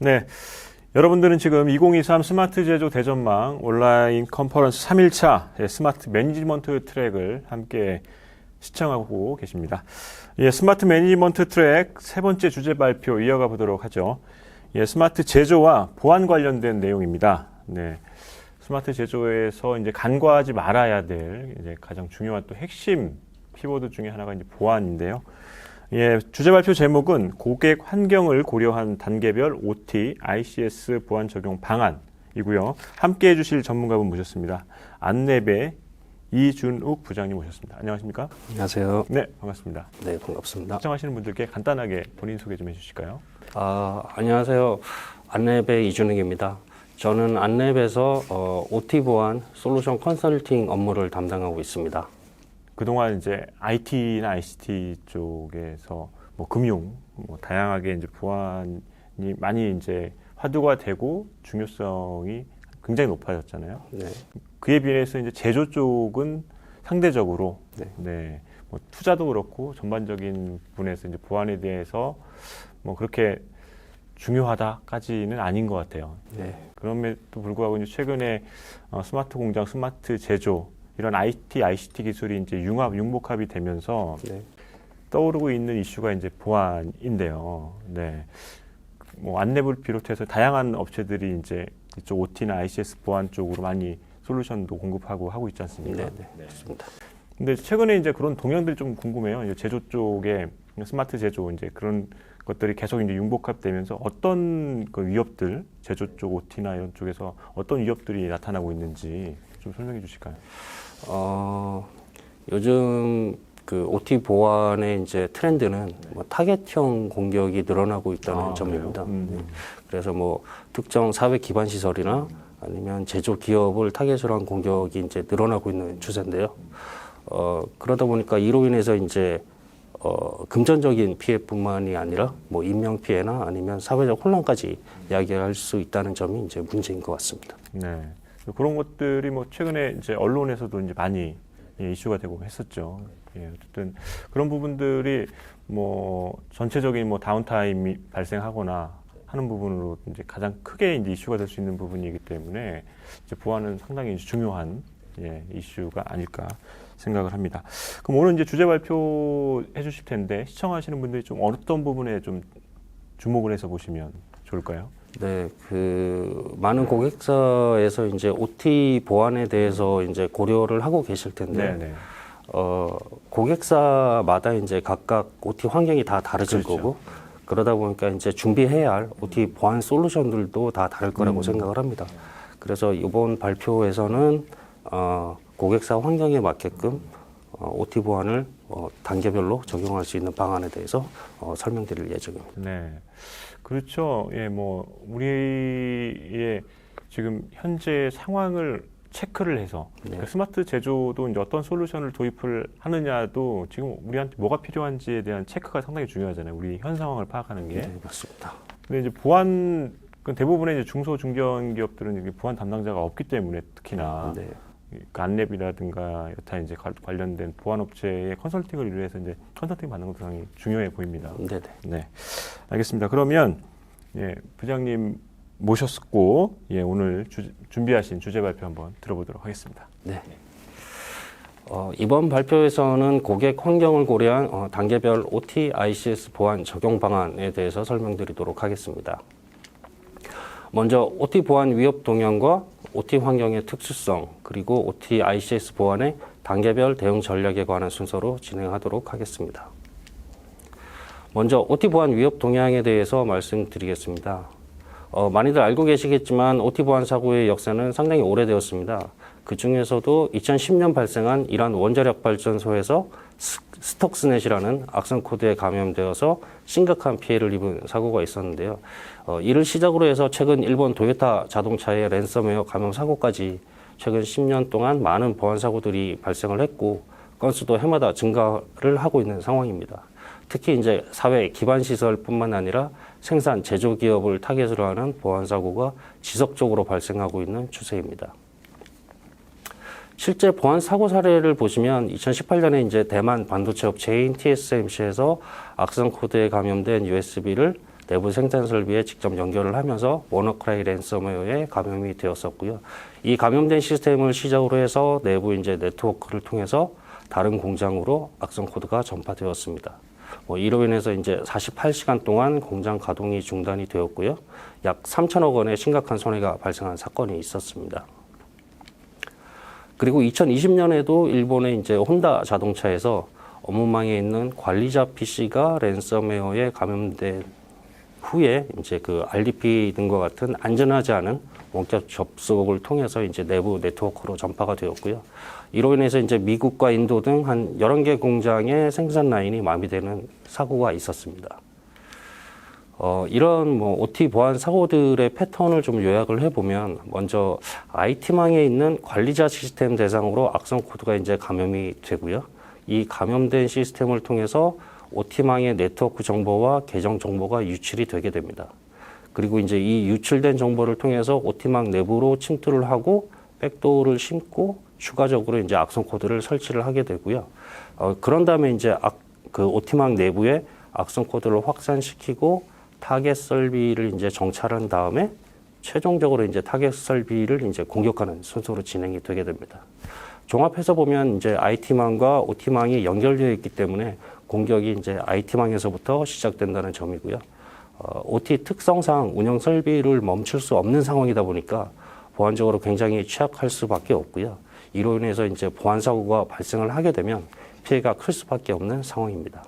네. 여러분들은 지금 2023 스마트 제조 대전망 온라인 컨퍼런스 3일차 스마트 매니지먼트 트랙을 함께 시청하고 계십니다. 예, 스마트 매니지먼트 트랙 세 번째 주제 발표 이어가 보도록 하죠. 예, 스마트 제조와 보안 관련된 내용입니다. 네. 스마트 제조에서 이제 간과하지 말아야 될 이제 가장 중요한 또 핵심 키워드 중에 하나가 이제 보안인데요. 예, 주제 발표 제목은 고객 환경을 고려한 단계별 OT, ICS 보안 적용 방안이고요. 함께 해주실 전문가분 모셨습니다. 안내배 이준욱 부장님 모셨습니다. 안녕하십니까? 안녕하세요. 네, 반갑습니다. 네, 반갑습니다. 시청하시는 분들께 간단하게 본인 소개 좀 해주실까요? 아, 안녕하세요. 안내배 이준욱입니다. 저는 안내배에서 어, OT 보안 솔루션 컨설팅 업무를 담당하고 있습니다. 그동안 이제 IT나 ICT 쪽에서 뭐 금융, 뭐 다양하게 이제 보안이 많이 이제 화두가 되고 중요성이 굉장히 높아졌잖아요. 네, 그에 비해서 이제 제조 쪽은 상대적으로 네. 네, 뭐 투자도 그렇고 전반적인 부분에서 이제 보안에 대해서 뭐 그렇게 중요하다까지는 아닌 것 같아요. 네, 그럼에도 불구하고 이제 최근에 어, 스마트 공장, 스마트 제조 이런 IT, ICT 기술이 이제 융합, 융복합이 되면서 네, 떠오르고 있는 이슈가 이제 보안인데요. 네. 뭐 안내부를 비롯해서 다양한 업체들이 이제 이쪽 OT나 ICS 보안 쪽으로 많이 솔루션도 공급하고 하고 있지 않습니까? 네, 네, 맞습니다. 근데 최근에 이제 그런 동향들이 좀 궁금해요. 이제 제조 쪽에 스마트 제조 이제 그런 것들이 계속 이제 융복합되면서 어떤 그 위협들 제조 쪽 OT나 이런 쪽에서 어떤 위협들이 나타나고 있는지 좀 설명해 주실까요? 어, 요즘 그 OT 보안의 이제 트렌드는 뭐 타겟형 공격이 늘어나고 있다는 아, 점입니다. 음. 네. 그래서 뭐 특정 사회 기반 시설이나 아니면 제조 기업을 타겟으로 한 공격이 이제 늘어나고 있는 추세인데요. 어, 그러다 보니까 이로 인해서 이제 어, 금전적인 피해뿐만이 아니라 뭐 인명 피해나 아니면 사회적 혼란까지 야기할 수 있다는 점이 이제 문제인 것 같습니다. 네. 그런 것들이 뭐 최근에 이제 언론에서도 이제 많이 예, 이슈가 되고 했었죠. 예, 어쨌든 그런 부분들이 뭐 전체적인 뭐 다운타임이 발생하거나 하는 부분으로 이제 가장 크게 이제 이슈가 될 수 있는 부분이기 때문에 이제 보안은 상당히 중요한 예, 이슈가 아닐까 생각을 합니다. 그럼 오늘 이제 주제 발표해 주실 텐데 시청하시는 분들이 좀 어떤 부분에 좀 주목을 해서 보시면 좋을까요? 네, 그 많은 고객사에서 이제 OT 보안에 대해서 이제 고려를 하고 계실 텐데, 네. 어, 고객사마다 이제 각각 OT 환경이 다 다르질 그렇죠. 거고, 그러다 보니까 이제 준비해야 할 OT 보안 솔루션들도 다 다를 거라고 음. 생각을 합니다. 그래서 이번 발표에서는 어, 고객사 환경에 맞게끔 어, OT 보안을 어, 단계별로 적용할 수 있는 방안에 대해서 어, 설명드릴 예정입니다. 네. 그렇죠. 예, 뭐, 우리의 지금 현재 상황을 체크를 해서 네. 그 스마트 제조도 이제 어떤 솔루션을 도입을 하느냐도 지금 우리한테 뭐가 필요한지에 대한 체크가 상당히 중요하잖아요. 우리 현 상황을 파악하는 게. 네, 맞습니다. 근데 이제 보안, 그 대부분의 이제 중소 중견 기업들은 보안 담당자가 없기 때문에 특히나 네. 그 안랩이라든가 여타 이제 관- 관련된 보안 업체의 컨설팅을 위해서 이제 컨설팅 받는 것도 상당히 중요해 보입니다. 네, 네. 네, 알겠습니다. 그러면 예, 부장님 모셨고 예, 오늘 주- 준비하신 주제 발표 한번 들어보도록 하겠습니다. 네. 어, 이번 발표에서는 고객 환경을 고려한 어, 단계별 OT, ICS 보안 적용 방안에 대해서 설명드리도록 하겠습니다. 먼저 OT 보안 위협 동향과 OT 환경의 특수성, 그리고 OT, ICS 보안의 단계별 대응 전략에 관한 순서로 진행하도록 하겠습니다. 먼저 OT 보안 위협 동향에 대해서 말씀드리겠습니다. 어, 많이들 알고 계시겠지만 OT 보안 사고의 역사는 상당히 오래되었습니다. 그 중에서도 2010년 발생한 이란 원자력 발전소에서 스- 스톡스넷이라는 악성 코드에 감염되어서 심각한 피해를 입은 사고가 있었는데요. 어, 이를 시작으로 해서 최근 일본 도요타 자동차의 랜섬웨어 감염 사고까지 최근 10년 동안 많은 보안 사고들이 발생을 했고 건수도 해마다 증가를 하고 있는 상황입니다. 특히 이제 사회 기반 시설뿐만 아니라 생산 제조 기업을 타겟으로 하는 보안 사고가 지속적으로 발생하고 있는 추세입니다. 실제 보안 사고 사례를 보시면 2018년에 이제 대만 반도체 업체인 TSMC에서 악성 코드에 감염된 USB를 내부 생산 설비에 직접 연결을 하면서 워너크라이 랜섬웨어에 감염이 되었었고요. 이 감염된 시스템을 시작으로 해서 내부 이제 네트워크를 통해서 다른 공장으로 악성 코드가 전파되었습니다. 뭐 이로 인해서 이제 48시간 동안 공장 가동이 중단이 되었고요. 약 3천억 원의 심각한 손해가 발생한 사건이 있었습니다. 그리고 2020년에도 일본의 이제 혼다 자동차에서 업무망에 있는 관리자 PC가 랜섬웨어에 감염된 후에 이제 그 RDP 등과 같은 안전하지 않은 원격 접속을 통해서 이제 내부 네트워크로 전파가 되었고요. 이로 인해서 이제 미국과 인도 등 한 11개 공장의 생산 라인이 마비되는 사고가 있었습니다. 어, 이런 뭐 OT 보안 사고들의 패턴을 좀 요약을 해보면 먼저 IT망에 있는 관리자 시스템 대상으로 악성 코드가 이제 감염이 되고요. 이 감염된 시스템을 통해서 OT망의 네트워크 정보와 계정 정보가 유출이 되게 됩니다. 그리고 이제 이 유출된 정보를 통해서 OT망 내부로 침투를 하고 백도어를 심고 추가적으로 이제 악성 코드를 설치를 하게 되고요. 어, 그런 다음에 이제 악, 그 OT망 내부에 악성 코드를 확산시키고 타겟 설비를 이제 정찰한 다음에 최종적으로 이제 타겟 설비를 이제 공격하는 순서로 진행이 되게 됩니다. 종합해서 보면 이제 IT망과 OT망이 연결되어 있기 때문에 공격이 이제 IT망에서부터 시작된다는 점이고요. 어, OT 특성상 운영 설비를 멈출 수 없는 상황이다 보니까 보안적으로 굉장히 취약할 수밖에 없고요. 이로 인해서 이제 보안 사고가 발생을 하게 되면 피해가 클 수밖에 없는 상황입니다.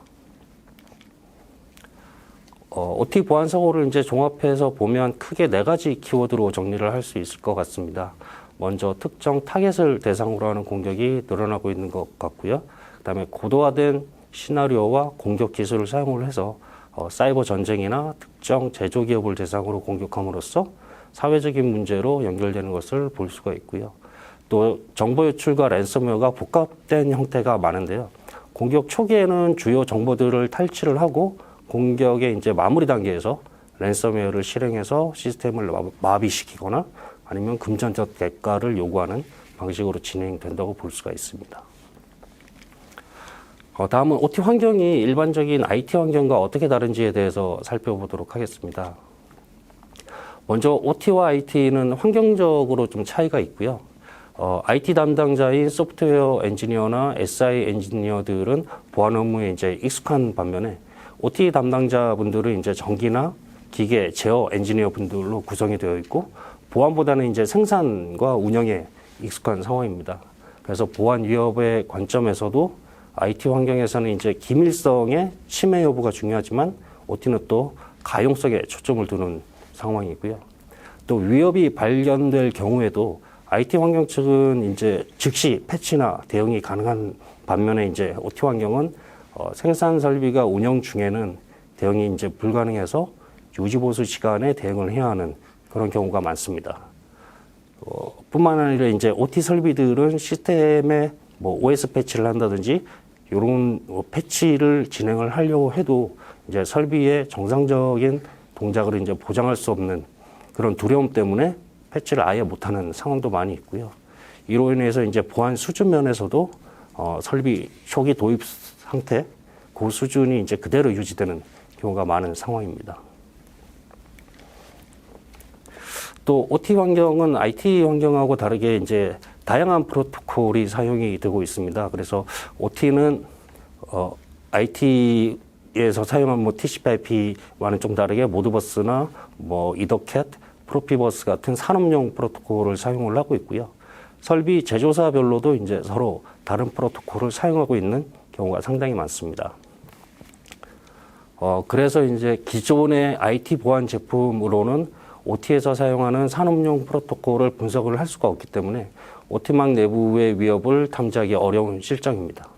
어, OT 보안 사고를 이제 종합해서 보면 크게 네 가지 키워드로 정리를 할 수 있을 것 같습니다. 먼저 특정 타겟을 대상으로 하는 공격이 늘어나고 있는 것 같고요. 그다음에 고도화된 시나리오와 공격 기술을 사용을 해서 어, 사이버 전쟁이나 특정 제조 기업을 대상으로 공격함으로써 사회적인 문제로 연결되는 것을 볼 수가 있고요. 또 정보 유출과 랜섬웨어가 복합된 형태가 많은데요. 공격 초기에는 주요 정보들을 탈취를 하고 공격의 이제 마무리 단계에서 랜섬웨어를 실행해서 시스템을 마- 마비시키거나 아니면 금전적 대가를 요구하는 방식으로 진행된다고 볼 수가 있습니다. 어, 다음은 OT 환경이 일반적인 IT 환경과 어떻게 다른지에 대해서 살펴보도록 하겠습니다. 먼저 OT와 IT는 환경적으로 좀 차이가 있고요. 어, IT 담당자인 소프트웨어 엔지니어나 SI 엔지니어들은 보안 업무에 이제 익숙한 반면에 OT 담당자분들은 이제 전기나 기계 제어 엔지니어 분들로 구성이 되어 있고 보안보다는 이제 생산과 운영에 익숙한 상황입니다. 그래서 보안 위협의 관점에서도 IT 환경에서는 이제 기밀성의 침해 여부가 중요하지만 OT는 또 가용성에 초점을 두는 상황이고요. 또 위협이 발견될 경우에도 IT 환경 측은 이제 즉시 패치나 대응이 가능한 반면에 이제 OT 환경은 어, 생산 설비가 운영 중에는 대응이 이제 불가능해서 유지 보수 시간에 대응을 해야 하는 그런 경우가 많습니다. 어, 뿐만 아니라 이제 OT 설비들은 시스템에 뭐 OS 패치를 한다든지 이런 뭐 패치를 진행을 하려고 해도 이제 설비의 정상적인 동작을 이제 보장할 수 없는 그런 두려움 때문에 패치를 아예 못하는 상황도 많이 있고요. 이로 인해서 이제 보안 수준 면에서도 어, 설비 초기 도입 상태 그 수준이 이제 그대로 유지되는 경우가 많은 상황입니다. 또 OT 환경은 IT 환경하고 다르게 이제 다양한 프로토콜이 사용이 되고 있습니다. 그래서 OT는 어, IT에서 사용한 뭐 TCP/IP와는 좀 다르게 모드버스나 뭐 이더캣, 프로피버스 같은 산업용 프로토콜을 사용을 하고 있고요. 설비 제조사별로도 이제 서로 다른 프로토콜을 사용하고 있는 경우가 상당히 많습니다. 어, 그래서 이제 기존의 IT 보안 제품으로는 OT에서 사용하는 산업용 프로토콜을 분석을 할 수가 없기 때문에 OT망 내부의 위협을 탐지하기 어려운 실정입니다.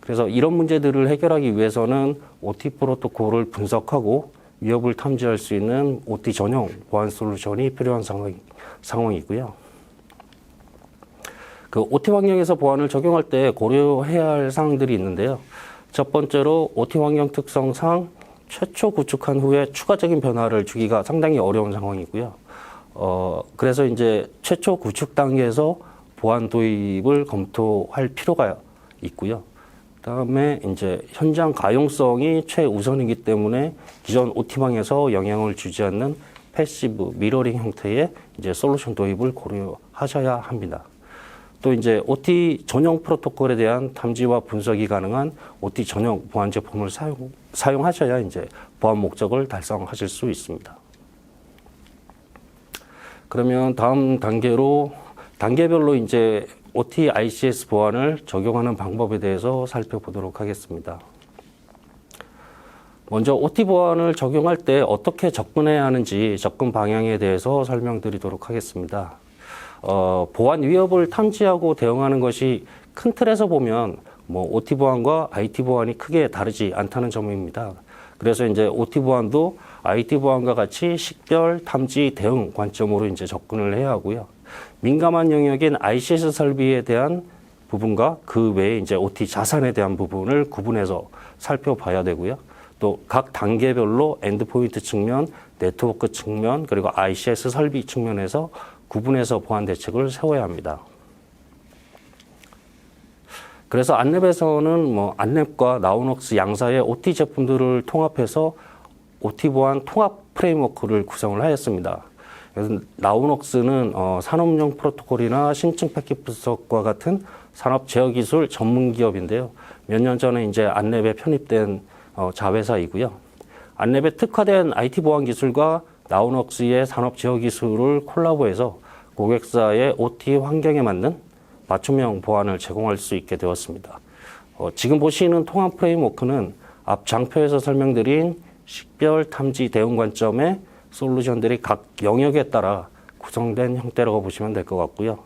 그래서 이런 문제들을 해결하기 위해서는 OT 프로토콜을 분석하고 위협을 탐지할 수 있는 OT 전용 보안 솔루션이 필요한 상황, 상황이고요. 그 OT 환경에서 보안을 적용할 때 고려해야 할 사항들이 있는데요. 첫 번째로 OT 환경 특성상 최초 구축한 후에 추가적인 변화를 주기가 상당히 어려운 상황이고요. 어, 그래서 이제 최초 구축 단계에서 보안 도입을 검토할 필요가 있고요. 그다음에 이제 현장 가용성이 최우선이기 때문에 기존 OT망에서 영향을 주지 않는 패시브 미러링 형태의 이제 솔루션 도입을 고려하셔야 합니다. 또 이제 OT 전용 프로토콜에 대한 탐지와 분석이 가능한 OT 전용 보안 제품을 사용, 사용하셔야 이제 보안 목적을 달성하실 수 있습니다. 그러면 다음 단계로 단계별로 이제 OT ICS 보안을 적용하는 방법에 대해서 살펴보도록 하겠습니다. 먼저 OT 보안을 적용할 때 어떻게 접근해야 하는지 접근 방향에 대해서 설명드리도록 하겠습니다. 어, 보안 위협을 탐지하고 대응하는 것이 큰 틀에서 보면 뭐 OT 보안과 IT 보안이 크게 다르지 않다는 점입니다. 그래서 이제 OT 보안도 IT 보안과 같이 식별, 탐지, 대응 관점으로 이제 접근을 해야 하고요. 민감한 영역인 ICS 설비에 대한 부분과 그 외에 이제 OT 자산에 대한 부분을 구분해서 살펴봐야 되고요. 또 각 단계별로 엔드포인트 측면, 네트워크 측면, 그리고 ICS 설비 측면에서 구분해서 보안 대책을 세워야 합니다. 그래서 안랩에서는 뭐 안랩과 나우녹스 양사의 OT 제품들을 통합해서 OT 보안 통합 프레임워크를 구성을 하였습니다. 그래서 나우녹스는 어, 산업용 프로토콜이나 심층 패킷 분석과 같은 산업 제어 기술 전문 기업인데요. 몇 년 전에 이제 안랩에 편입된 어, 자회사이고요. 안랩에 특화된 IT 보안 기술과 나우녹스의 산업 제어 기술을 콜라보해서 고객사의 OT 환경에 맞는 맞춤형 보안을 제공할 수 있게 되었습니다. 어, 지금 보시는 통합 프레임워크는 앞 장표에서 설명드린 식별 탐지 대응 관점의 솔루션들이 각 영역에 따라 구성된 형태라고 보시면 될 것 같고요.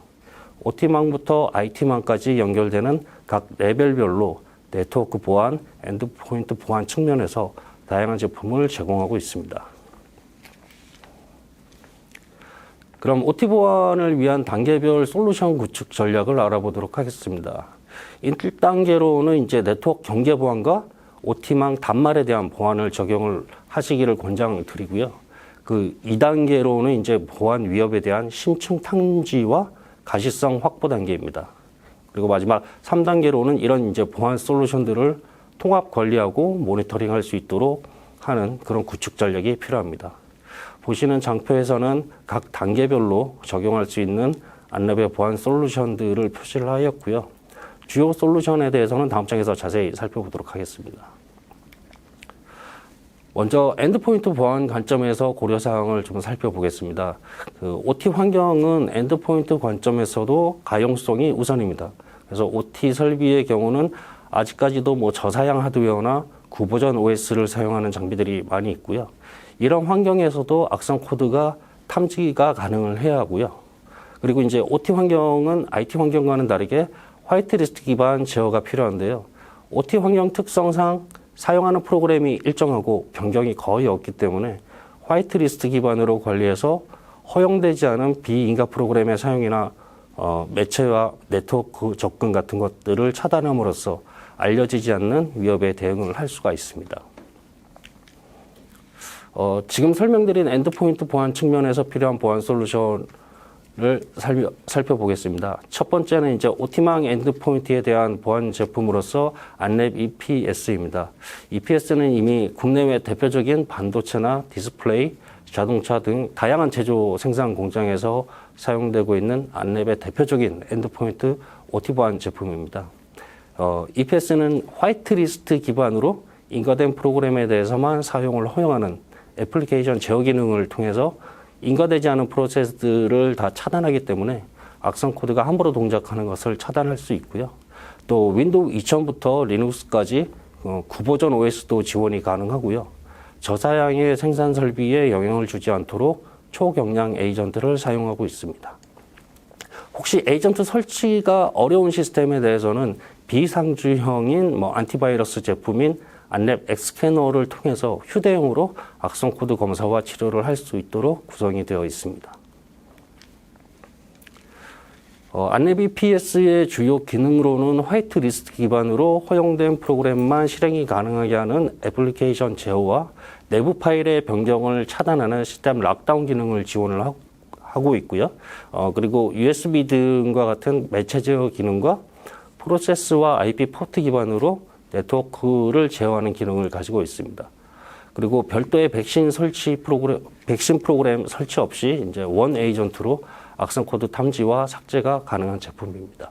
OT망부터 IT망까지 연결되는 각 레벨별로 네트워크 보안, 엔드포인트 보안 측면에서 다양한 제품을 제공하고 있습니다. 그럼 OT 보안을 위한 단계별 솔루션 구축 전략을 알아보도록 하겠습니다. 1단계로는 이제 네트워크 경계 보안과 OT망 단말에 대한 보안을 적용을 하시기를 권장드리고요. 그 2단계로는 이제 보안 위협에 대한 심층 탐지와 가시성 확보 단계입니다. 그리고 마지막 3단계로는 이런 이제 보안 솔루션들을 통합 관리하고 모니터링 할 수 있도록 하는 그런 구축 전략이 필요합니다. 보시는 장표에서는 각 단계별로 적용할 수 있는 안랩의 보안 솔루션들을 표시를 하였고요. 주요 솔루션에 대해서는 다음 장에서 자세히 살펴보도록 하겠습니다. 먼저 엔드포인트 보안 관점에서 고려 사항을 좀 살펴보겠습니다. 그 OT 환경은 엔드포인트 관점에서도 가용성이 우선입니다. 그래서 OT 설비의 경우는 아직까지도 뭐 저사양 하드웨어나 구버전 OS를 사용하는 장비들이 많이 있고요. 이런 환경에서도 악성 코드가 탐지가 가능을 해야 하고요. 그리고 이제 OT 환경은 IT 환경과는 다르게 화이트리스트 기반 제어가 필요한데요. OT 환경 특성상 사용하는 프로그램이 일정하고 변경이 거의 없기 때문에 화이트리스트 기반으로 관리해서 허용되지 않은 비인가 프로그램의 사용이나 어, 매체와 네트워크 접근 같은 것들을 차단함으로써 알려지지 않는 위협에 대응을 할 수가 있습니다. 어, 지금 설명드린 엔드포인트 보안 측면에서 필요한 보안 솔루션 을 살펴, 살펴보겠습니다. 첫 번째는 이제 오티망 엔드포인트에 대한 보안 제품으로서 안랩 EPS입니다. EPS는 이미 국내외 대표적인 반도체나 디스플레이, 자동차 등 다양한 제조 생산 공장에서 사용되고 있는 안랩의 대표적인 엔드포인트 OT 보안 제품입니다. 어, EPS는 화이트리스트 기반으로 인가된 프로그램에 대해서만 사용을 허용하는 애플리케이션 제어 기능을 통해서 인가되지 않은 프로세스들을 다 차단하기 때문에 악성 코드가 함부로 동작하는 것을 차단할 수 있고요. 또 윈도우 2000부터 리눅스까지 어, 구버전 OS도 지원이 가능하고요. 저사양의 생산 설비에 영향을 주지 않도록 초경량 에이전트를 사용하고 있습니다. 혹시 에이전트 설치가 어려운 시스템에 대해서는 비상주형인 뭐 안티바이러스 제품인 안랩 엑스캐너를 통해서 휴대용으로 악성 코드 검사와 치료를 할 수 있도록 구성이 되어 있습니다. 어, 안랩 EPS의 주요 기능으로는 화이트 리스트 기반으로 허용된 프로그램만 실행이 가능하게 하는 애플리케이션 제어와 내부 파일의 변경을 차단하는 시스템 락다운 기능을 지원을 하고, 있고요. 어, 그리고 USB 등과 같은 매체 제어 기능과 프로세스와 IP 포트 기반으로 네트워크를 제어하는 기능을 가지고 있습니다. 그리고 별도의 백신 설치 프로그램, 백신 프로그램 설치 없이 이제 원 에이전트로 악성 코드 탐지와 삭제가 가능한 제품입니다.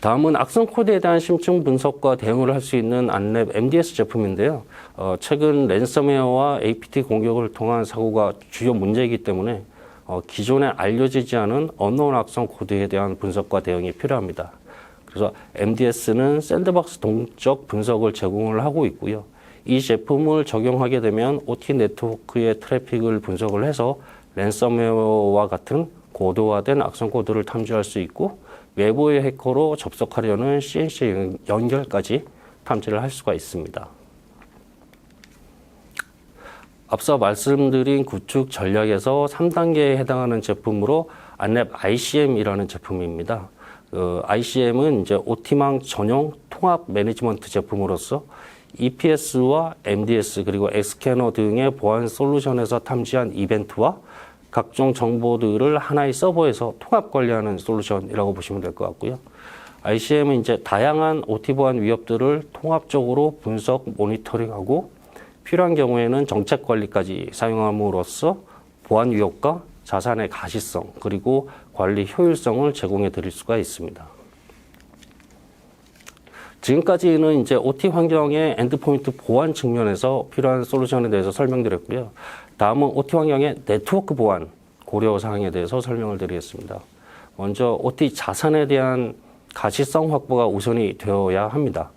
다음은 악성 코드에 대한 심층 분석과 대응을 할 수 있는 안랩 MDS 제품인데요. 어, 최근 랜섬웨어와 APT 공격을 통한 사고가 주요 문제이기 때문에 어, 기존에 알려지지 않은 언론 악성 코드에 대한 분석과 대응이 필요합니다. 그래서 MDS는 샌드박스 동적 분석을 제공을 하고 있고요. 이 제품을 적용하게 되면 OT 네트워크의 트래픽을 분석을 해서 랜섬웨어와 같은 고도화된 악성 코드를 탐지할 수 있고 외부의 해커로 접속하려는 CNC 연결까지 탐지를 할 수가 있습니다. 앞서 말씀드린 구축 전략에서 3단계에 해당하는 제품으로 안랩 ICM이라는 제품입니다. 그 ICM은 이제 OT망 전용 통합 매니지먼트 제품으로서 EPS와 MDS 그리고 엑스캐너 등의 보안 솔루션에서 탐지한 이벤트와 각종 정보들을 하나의 서버에서 통합 관리하는 솔루션이라고 보시면 될 것 같고요. ICM은 이제 다양한 OT 보안 위협들을 통합적으로 분석, 모니터링하고 필요한 경우에는 정책 관리까지 사용함으로써 보안 위협과 자산의 가시성 그리고 관리 효율성을 제공해 드릴 수가 있습니다. 지금까지는 이제 OT 환경의 엔드포인트 보안 측면에서 필요한 솔루션에 대해서 설명드렸고요. 다음은 OT 환경의 네트워크 보안 고려 사항에 대해서 설명을 드리겠습니다. 먼저 OT 자산에 대한 가시성 확보가 우선이 되어야 합니다.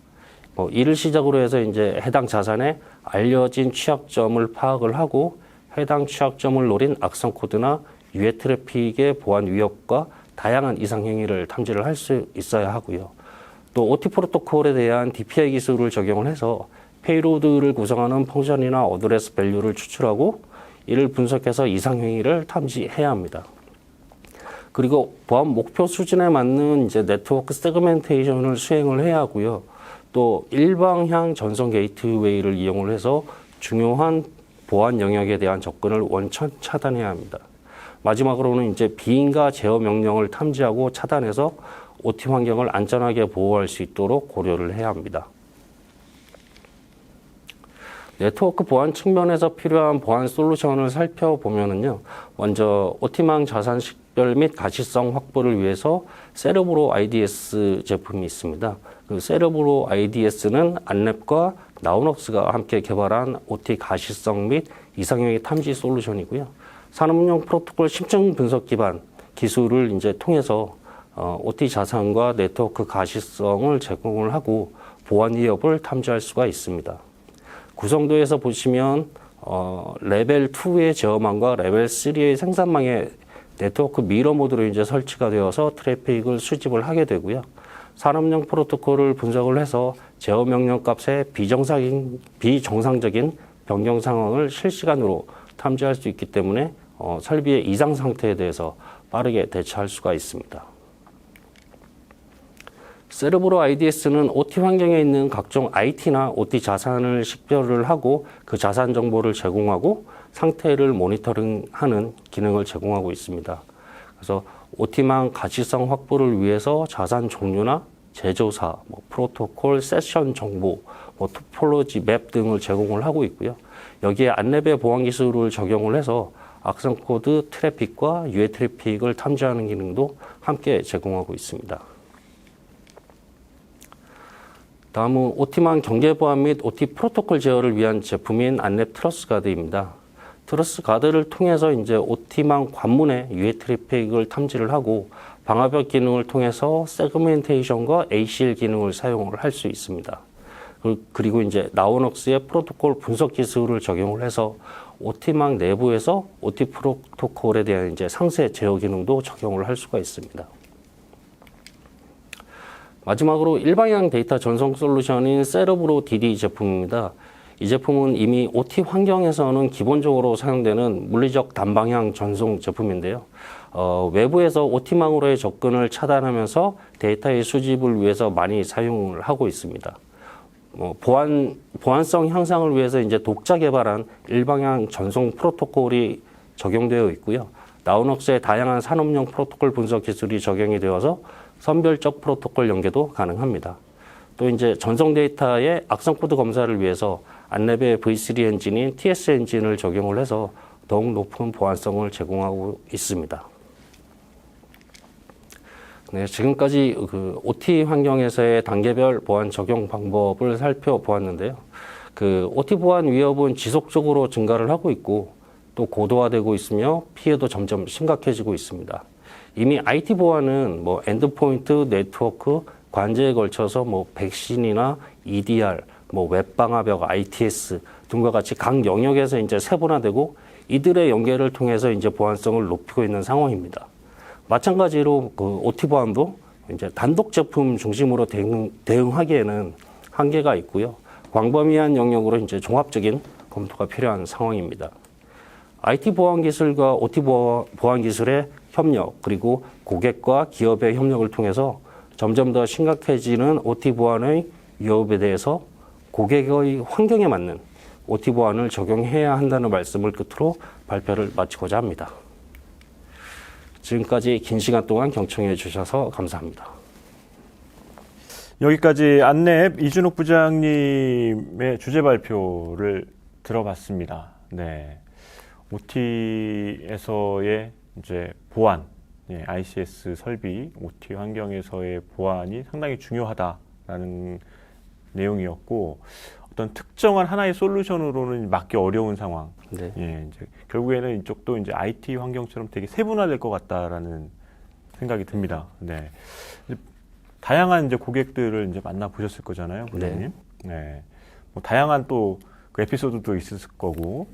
뭐 이를 시작으로 해서 이제 해당 자산의 알려진 취약점을 파악을 하고 해당 취약점을 노린 악성 코드나 유해 트래픽의 보안 위협과 다양한 이상 행위를 탐지를 할 수 있어야 하고요. 또 OT 프로토콜에 대한 DPI 기술을 적용을 해서 페이로드를 구성하는 펑션이나 어드레스 밸류를 추출하고 이를 분석해서 이상 행위를 탐지해야 합니다. 그리고 보안 목표 수준에 맞는 이제 네트워크 세그멘테이션을 수행을 해야 하고요. 또 일방향 전송 게이트웨이를 이용을 해서 중요한 보안 영역에 대한 접근을 원천 차단해야 합니다. 마지막으로는 이제 비인가 제어 명령을 탐지하고 차단해서 OT 환경을 안전하게 보호할 수 있도록 고려를 해야 합니다. 네트워크 보안 측면에서 필요한 보안 솔루션을 살펴보면은요, 먼저 OT망 자산 식별 및 가시성 확보를 위해서 세르브로 IDS 제품이 있습니다. 그 세르브로 IDS는 안랩과 나우넉스가 함께 개발한 OT 가시성 및 이상형의 탐지 솔루션이고요. 산업용 프로토콜 심층 분석 기반 기술을 이제 통해서 어, OT 자산과 네트워크 가시성을 제공을 하고 보안 위협을 탐지할 수가 있습니다. 구성도에서 보시면 어, 레벨 2의 제어망과 레벨 3의 생산망에 네트워크 미러 모드로 이제 설치가 되어서 트래픽을 수집을 하게 되고요. 산업용 프로토콜을 분석을 해서 제어 명령 값의 비정상인 비정상적인 변경 상황을 실시간으로 탐지할 수 있기 때문에 어, 설비의 이상 상태에 대해서 빠르게 대처할 수가 있습니다. 세르브로 IDS는 OT 환경에 있는 각종 IT나 OT 자산을 식별을 하고 그 자산 정보를 제공하고 상태를 모니터링하는 기능을 제공하고 있습니다. 그래서 OT망 가시성 확보를 위해서 자산 종류나 제조사, 뭐 프로토콜, 세션 정보, 뭐 토폴로지 맵 등을 제공을 하고 있고요. 여기에 안랩의 보안 기술을 적용을 해서 악성 코드 트래픽과 유해 트래픽을 탐지하는 기능도 함께 제공하고 있습니다. 다음은 OT망 경계 보안 및 OT 프로토콜 제어를 위한 제품인 안랩 트러스 가드입니다. 트러스 가드를 통해서 이제 OT망 관문의 유해 트래픽을 탐지를 하고 방화벽 기능을 통해서 세그멘테이션과 ACL 기능을 사용을 할 수 있습니다. 그- 그리고 이제 나우넉스의 프로토콜 분석 기술을 적용을 해서 OT망 내부에서 OT 프로토콜에 대한 이제 상세 제어 기능도 적용을 할 수가 있습니다. 마지막으로 일방향 데이터 전송 솔루션인 셋업으로 DD 제품입니다. 이 제품은 이미 OT 환경에서는 기본적으로 사용되는 물리적 단방향 전송 제품인데요. 어, 외부에서 OT망으로의 접근을 차단하면서 데이터의 수집을 위해서 많이 사용을 하고 있습니다. 뭐 보안 보안성 향상을 위해서 이제 독자 개발한 일방향 전송 프로토콜이 적용되어 있고요. 나우넉스의 다양한 산업용 프로토콜 분석 기술이 적용이 되어서 선별적 프로토콜 연계도 가능합니다. 또 이제 전송 데이터의 악성 코드 검사를 위해서 안랩의 V3 엔진인 TS 엔진을 적용을 해서 더욱 높은 보안성을 제공하고 있습니다. 네, 지금까지 그 OT 환경에서의 단계별 보안 적용 방법을 살펴보았는데요. 그 OT 보안 위협은 지속적으로 증가를 하고 있고 또 고도화되고 있으며 피해도 점점 심각해지고 있습니다. 이미 IT 보안은 뭐 엔드포인트, 네트워크, 관제에 걸쳐서 뭐 백신이나 EDR, 뭐 웹방화벽, ITS 등과 같이 각 영역에서 이제 세분화되고 이들의 연계를 통해서 이제 보안성을 높이고 있는 상황입니다. 마찬가지로 그 OT 보안도 이제 단독 제품 중심으로 대응, 대응하기에는 한계가 있고요. 광범위한 영역으로 이제 종합적인 검토가 필요한 상황입니다. IT 보안 기술과 OT 보안 기술의 협력 그리고 고객과 기업의 협력을 통해서 점점 더 심각해지는 OT 보안의 위협에 대해서 고객의 환경에 맞는 OT 보안을 적용해야 한다는 말씀을 끝으로 발표를 마치고자 합니다. 지금까지 긴 시간 동안 경청해 주셔서 감사합니다. 여기까지 안랩 이준욱 부장님의 주제 발표를 들어봤습니다. 네. OT에서의 이제 보안, 예, ICS 설비, OT 환경에서의 보안이 상당히 중요하다라는 내용이었고 어떤 특정한 하나의 솔루션으로는 막기 어려운 상황. 네. 예, 이제 결국에는 이쪽도 이제 IT 환경처럼 되게 세분화될 것 같다라는 생각이 듭니다. 네. 다양한 이제 고객들을 이제 만나 보셨을 거잖아요, 부장님. 네. 뭐 다양한 또 그 에피소드도 있었을 거고.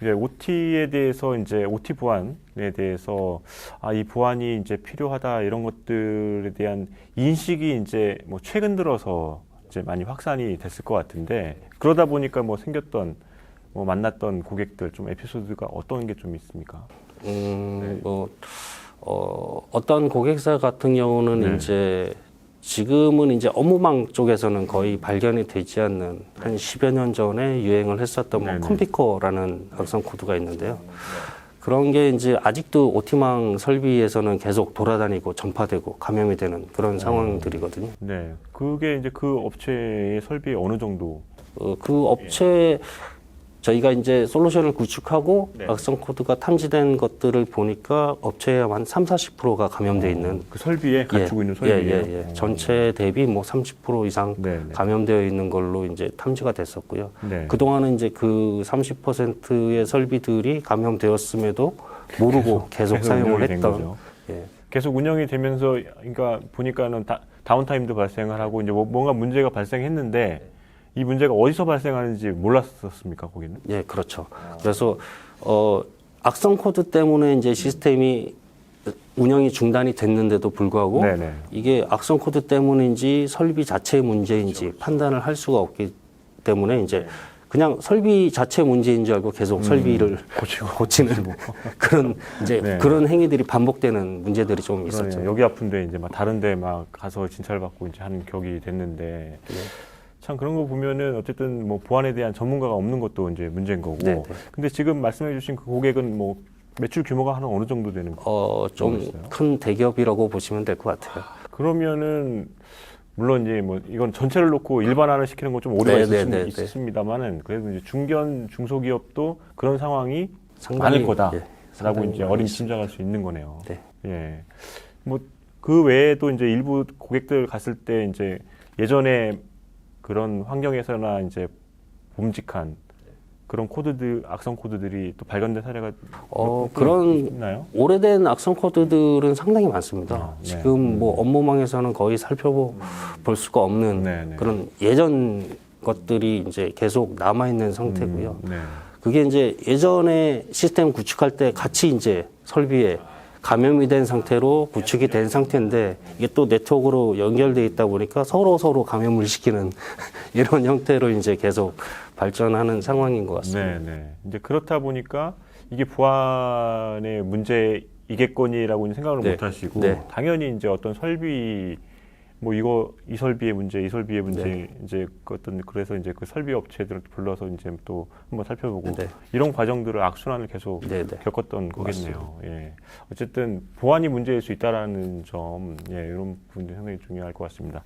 이제 OT에 대해서 이제 OT 보안에 대해서 아, 이 보안이 이제 필요하다 이런 것들에 대한 인식이 이제 뭐 최근 들어서 이제 많이 확산이 됐을 것 같은데 그러다 보니까 뭐 생겼던 뭐 만났던 고객들 좀 에피소드가 어떤 게 좀 있습니까? 음, 뭐, 어, 어떤 고객사 같은 경우는 네. 이제 지금은 이제 업무망 쪽에서는 거의 발견이 되지 않는 한 10여 년 전에 유행을 했었던 뭐 네네. 컴피커라는 악성 코드가 있는데요. 그런 게 이제 아직도 OT망 설비에서는 계속 돌아다니고 전파되고 감염이 되는 그런 상황들이거든요. 네, 그게 이제 그 업체의 설비에 어느 정도 어, 그 업체 저희가 이제 솔루션을 구축하고 네. 악성 코드가 탐지된 것들을 보니까 업체의 한 3, 40%가 감염돼 있는 그 설비에 갖추고 있는 설비예요. 예, 예, 예. 전체 대비 뭐 30% 이상 네, 네. 감염되어 있는 걸로 이제 탐지가 됐었고요. 네. 그동안은 이제 그 30%의 설비들이 감염되었음에도 모르고 계속, 사용을 운영이 된 했던 거죠. 예. 계속 운영이 되면서 그러니까 보니까는 다, 다운타임도 발생을 하고 이제 뭐- 뭔가 문제가 발생했는데 이 문제가 어디서 발생하는지 몰랐었습니까 거기는? 예, 그렇죠. 그래서 어 악성 코드 때문에 이제 시스템이 운영이 중단이 됐는데도 불구하고 네네. 이게 악성 코드 때문인지 설비 자체의 문제인지 그렇죠, 판단을 할 수가 없기 때문에 이제 네. 그냥 설비 자체 문제인 줄 알고 계속 설비를 음, 고치고 고치는 그런 이제 네. 그런 행위들이 반복되는 문제들이 좀 있었죠. 여기 아픈데 이제 막 다른 데 막 가서 진찰받고 이제 하는 격이 됐는데 네. 참 그런 거 보면은 어쨌든 뭐 보안에 대한 전문가가 없는 것도 이제 문제인 거고. 네, 네. 근데 지금 말씀해주신 그 고객은 뭐 매출 규모가 한 어느 정도 되는 거? 어, 좀. 큰 대기업이라고 보시면 될 것 같아요. 그러면은 물론 이제 뭐 이건 전체를 놓고 일반화를 시키는 건 좀 오류가 네, 있을, 네, 네, 네. 있습니다만은 그래도 이제 중견 중소기업도 그런 상황이 상당히, 많을 거다라고 예, 이제 어린. 짐작할 수 있는 거네요. 네. 예. 뭐 그 외에도 이제 일부 고객들 갔을 때 이제 예전에 그런 환경에서나 이제 봄직한 그런 코드들 악성 코드들이 또 발견된 사례가 어, 몇 그런 있나요? 오래된 악성 코드들은 상당히 많습니다. 아, 네. 지금 뭐 업무망에서는 거의 살펴볼 수가 없는 네, 네. 그런 예전 것들이 이제 계속 남아 있는 상태고요. 음, 네. 그게 이제 예전에 시스템 구축할 때 같이 이제 설비에 감염이 된 상태로 구축이 된 상태인데 이게 또 네트워크로 연결돼 있다 보니까 서로 서로 감염을 시키는 이런 형태로 이제 계속 발전하는 상황인 것 같습니다. 네, 네. 이제 그렇다 보니까 이게 보안의 문제이겠거니라고 생각을 네. 못 하시고 네. 당연히 이제 어떤 설비 뭐 이거 이 설비의 문제, 이 설비의 문제 네. 이제 그 어떤 그래서 이제 그 설비 업체들을 불러서 이제 또 한번 살펴보고 네. 이런 과정들을 악순환을 계속 네, 네. 겪었던 거겠네요. 예. 어쨌든 보안이 문제일 수 있다라는 점, 예, 이런 부분이 상당히 중요할 것 같습니다.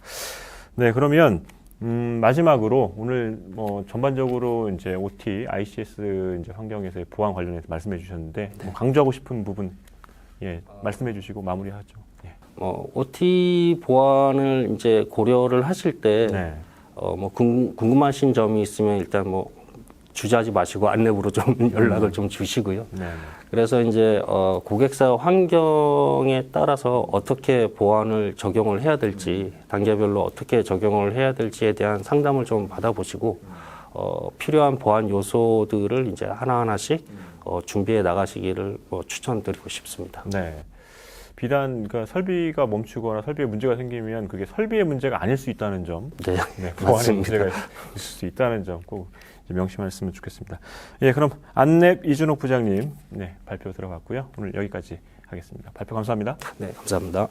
네, 그러면 음, 마지막으로 오늘 뭐 전반적으로 이제 OT, ICS 이제 환경에서의 보안 관련해서 말씀해 주셨는데 뭐 강조하고 싶은 부분, 예, 말씀해 주시고 마무리하죠. 예. 어, OT 보안을 이제 고려를 하실 때 네. 어, 뭐 궁, 궁금하신 점이 있으면 일단 뭐 주저하지 마시고 안내부로 좀 연락을 좀 주시고요. 네. 네. 그래서 이제 어, 고객사 환경에 따라서 어떻게 보안을 적용을 해야 될지 단계별로 어떻게 적용을 해야 될지에 대한 상담을 좀 받아보시고 어, 필요한 보안 요소들을 이제 하나 하나씩 어, 준비해 나가시기를 뭐 추천드리고 싶습니다. 네. 비단 그러니까 설비가 멈추거나 설비에 문제가 생기면 그게 설비의 문제가 아닐 수 있다는 점, 네, 네, 맞습니다. 문제가 있을 수 있다는 점 꼭 명심하셨으면 좋겠습니다. 예, 그럼 안랩 이준옥 부장님 네, 발표 들어갔고요. 오늘 여기까지 하겠습니다. 발표 감사합니다. 네, 감사합니다.